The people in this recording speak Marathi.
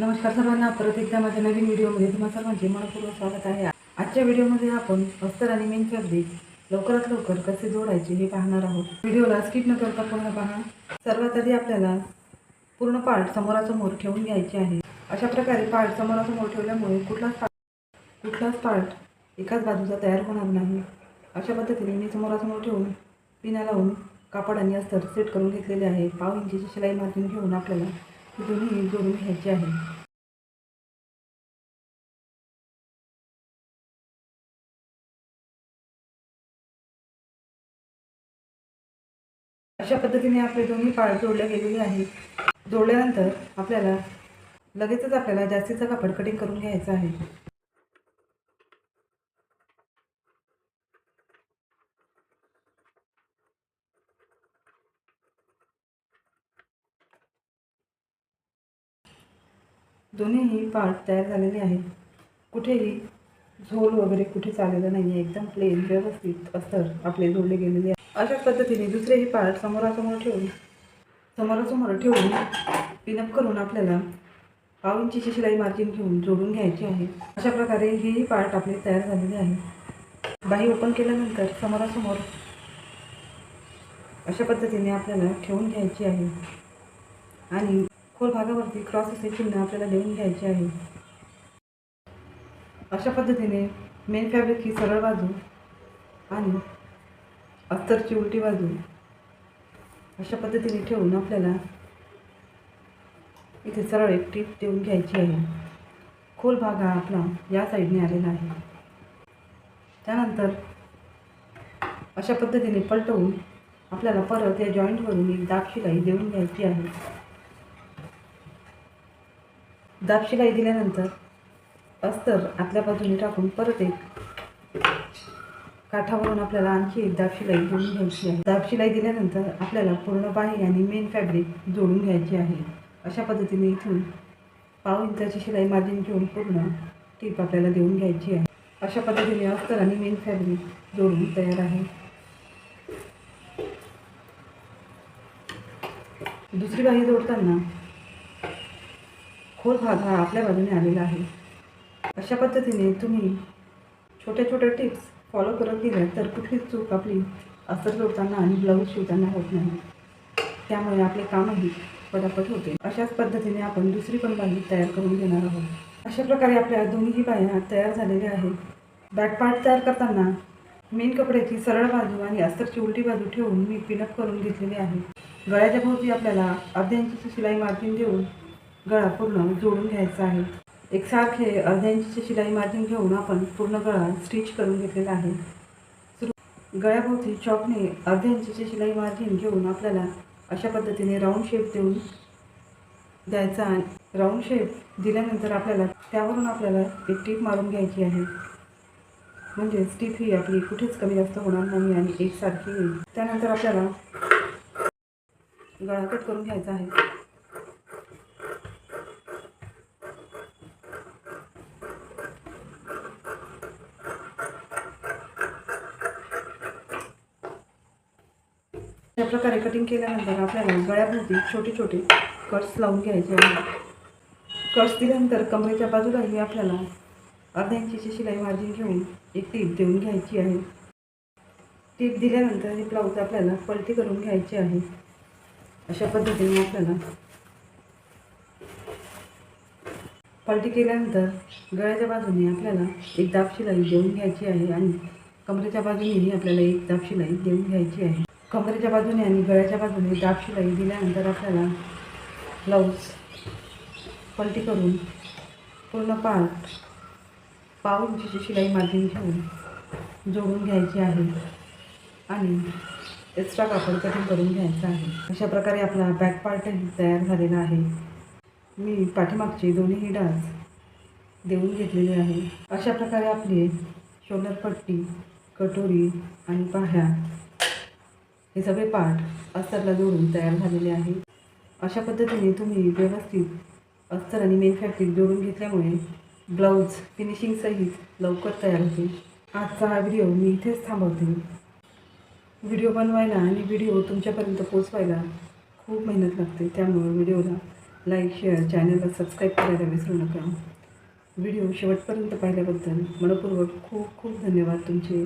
नमस्कार सर्वांना परत एकदा माझ्या नवीन व्हिडिओमध्ये तुम्हा सर्वांचे मनपूर्वक स्वागत आहे. आजच्या व्हिडिओमध्ये आपण अस्तर आणि मेन फॅब्रिक लवकरात लवकर कसे जोडायचे हे पाहणार आहोत. व्हिडिओला स्किप न करता पूर्ण पहा. सर्वात आधी आपल्याला पूर्ण पार्ट समोरासमोर ठेवून घ्यायचे आहे. अशा प्रकारे पार्ट समोरासमोर ठेवल्यामुळे कुठलाच पार्ट कुठलाच पार्ट एकाच बाजूचा तयार होणार नाही. अशा पद्धतीने मी समोरासमोर ठेवून पिना लावून कापड आणि अस्तर सेट करून घेतलेले आहे. पाव इंचीची शिलाई मार्जिन घेऊन आपल्याला दोन्ही जोडून घ्यायचे आहे. अशा पद्धतीने आपले दोन्ही पाळ जोडले गेलेले आहेत. जोडल्यानंतर आपल्याला लगेचच आपल्याला जास्तीचा कापड कटिंग करून घ्यायचं आहे. दोन्हीही पार्ट तयार झालेले आहेत. कुठेही झोल वगैरे कुठे चाललेलं नाही आहे एकदम प्लेन व्यवस्थित अस्तर आपले जोडले गेलेले आहे. अशाच पद्धतीने दुसरेही पार्ट समोरासमोर ठेवून समोरासमोर ठेवून पिनअप करून आपल्याला पाव इंचीची शिलाई मार्जिन घेऊन जोडून घ्यायची आहे. अशा प्रकारे हेही पार्ट आपले तयार झालेले आहे. बाही ओपन केल्यानंतर समोरासमोर अशा पद्धतीने आपल्याला ठेवून घ्यायची आहे. आणि खोल भागावरती क्रॉस असे चिन्ह आपल्याला देऊन घ्यायचे आहे. अशा पद्धतीने मेन फॅब्रिक ही सरळ बाजू आणि अस्तरची उलटी बाजू अशा पद्धतीने ठेवून आपल्याला इथे सरळ एक टीप देऊन घ्यायची आहे. खोल भाग हा आपला या साईडने आलेला आहे. त्यानंतर अशा पद्धतीने पलटवून आपल्याला परत या जॉईंटवरून एक दाब शिलाई देऊन घ्यायची आहे. दाब शिलाई दिल्यानंतर अस्तर आतल्या बाजूने टाकून परत एक काठावरून आपल्याला आणखी एक दाब शिलाई घ्यायची आहे. दाब शिलाई दिल्यानंतर आपल्याला पूर्ण बाही आणि मेन फॅब्रिक जोडून घ्यायची आहे. अशा पद्धतीने इथून पाव इंचाची शिलाई मार्जिन घेऊन पूर्ण टीप आपल्याला देऊन घ्यायची आहे. अशा पद्धतीने अस्तर आणि मेन फॅब्रिक जोडून तयार आहे. दुसरी बाही जोडताना खोल भाग हा आपल्या बाजूने आलेला आहे. अशा पद्धतीने तुम्ही छोट्या छोट्या टिप्स फॉलो करत गेल्या तर कुठलीच चूक आपली अस्तर जोडताना आणि ब्लाऊज शिवताना होत नाही. त्यामुळे आपले कामही पटापट होते. अशाच पद्धतीने आपण दुसरी पण बाही तयार करून घेणार आहोत. अशा प्रकारे आपल्या दोन्ही बाह्या तयार झालेल्या आहेत. बॅक पार्ट तयार करताना मेन कपड्याची सरळ बाजू आणि अस्तरची उलटी बाजू ठेवून मी पिनअप करून घेतलेली आहे. गळ्याच्या भोवती आपल्याला अर्ध्या इंचीची शिलाई मार्जिन देऊन गळा पूर्ण जोडून घ्यायचा आहे. एकसारखे अर्ध्या इंचीची शिलाई मार्जिन घेऊन आपण पूर्ण गळा स्टिच करून घेतलेला आहे. सुरू गळ्याभोवती चॉकने अर्ध्या इंचीची शिलाई मार्जिन घेऊन आपल्याला अशा पद्धतीने राऊंड शेप देऊन द्यायचा आहे. राऊंड शेप दिल्यानंतर आपल्याला त्यावरून आपल्याला एक टीप मारून घ्यायची आहे. म्हणजे टीप ही आपली कुठेच कमी जास्त होणार नाही आणि एकसारखी येईल. त्यानंतर आपल्याला गळा कट करून घ्यायचा आहे. अशा प्रकारे कटिंग केल्यानंतर आपल्याला गळ्याभोवती छोटे छोटे कट्स लावून घ्यायचे आहे कट्स दिल्यानंतर कमरेच्या बाजूलाही आपल्याला अर्ध्या इंचीची शिलाई मार्जिन घेऊन एक टीप देऊन घ्यायची आहे. टीप दिल्यानंतर हे ब्लाऊज आपल्याला पलटी करून घ्यायची आहे. अशा पद्धतीने आपल्याला पलटी केल्यानंतर गळ्याच्या बाजूने आपल्याला एक दाब शिलाई देऊन घ्यायची आहे आणि कमरेच्या बाजूनेही आपल्याला एक दाब शिलाई देऊन घ्यायची आहे. कमरेच्या बाजूने आणि गळ्याच्या बाजूने दाब शिलाई दिल्यानंतर आपल्याला ब्लाऊज पलटी करून पूर्ण पार्ट पाव इंचीची शिलाई मार्जिन घेऊन जोडून घ्यायची आहे. आणि एक्स्ट्रा कापड कटिंग करून घ्यायचा आहे. अशा प्रकारे आपला बॅक पार्टही तयार झालेला आहे. मी पाठीमागचे दोन्हीही डास देऊन घेतलेले आहे. अशा प्रकारे आपली शोल्डर पट्टी कटोरी आणि पाह्या हे सगळे पार्ट अस्तरला जोडून तयार झालेले आहे अशा पद्धतीने तुम्ही व्यवस्थित अस्तर आणि मेन फॅब्रिक जोडून घेतल्यामुळे ब्लाऊज फिनिशिंगसहित लवकर तयार होते. आजचा हा व्हिडिओ मी इथेच थांबवते. व्हिडिओ बनवायला आणि व्हिडिओ तुमच्यापर्यंत पोचवायला खूप मेहनत लागते. त्यामुळे व्हिडिओला लाईक शेअर चॅनलला सबस्क्राईब करायला विसरू नका. व्हिडिओ शेवटपर्यंत पाहिल्याबद्दल मनपूर्वक खूप खूप धन्यवाद तुमचे.